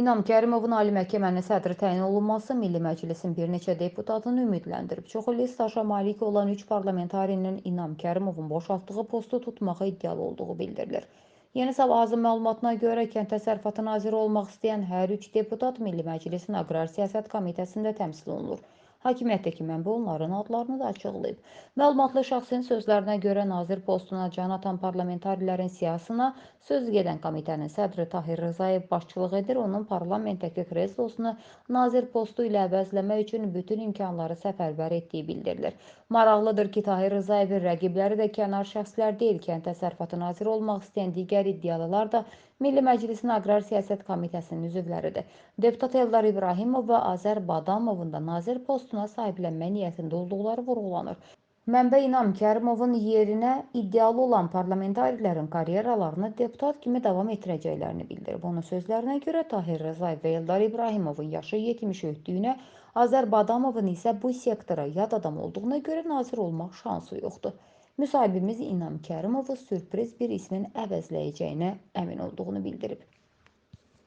İnam Kərimovun Ali Məhkəmənin sədri təyin olunması Milli Məclisin bir neçə deputatını ümidləndirib. Çoxu staja malik olan 3 parlamentarinin İnam Kərimovun boşaltdığı postu tutmağa iddialı olduğu bildirilir. Yeni Sabahın məlumatına görə Kənd Təsərrüfatı naziri olmaq istəyən hər 3 deputat Milli Məclisin Aqrar Siyasət Komitəsində təmsil olunur. Hakimiyyətdəki mənbə onların adlarını da açıqlayıb. Məlumatlı şəxsin sözlərinə görə nazir postuna can atan parlamentarilərin siyahısına söz gedən komitənin sədri Tahir Rzayev başçılıq edir. Onun parlamentdəki kreslosunu nazir postu ilə əvəzləmək üçün bütün imkanları səfərbər etdiyi bildirilir. Maraqlıdır ki, Tahir Rzayevin rəqibləri də kənar şəxslər deyil. Kənd Təsərrüfatı naziri olmaq istəyən digər iddialılar da Milli Məclisin Aqrar Siyasət Komitəsinin üzvləridir. Deputat Eldar İbrahimov və Azər Badamovun da nazir postuna sahiblənmə niyyətində olduqları vurğulanır. Mənbə İnam Kərimovun yerinə iddialı olan parlamentarilərin karyeralarını deputat kimi davam etdirəcəklərini bildirib. Onun sözlərinə görə Tahir Rzayev və Eldar İbrahimovun yaşı 70 ötdüyünə, Azər Badamovun isə bu sektora yad adam olduğuna görə nazir olmaq şansı yoxdur. Müsahibimiz İnam Kərimovu sürpriz bir ismin əvəzləyəcəyinə əmin olduğunu bildirib.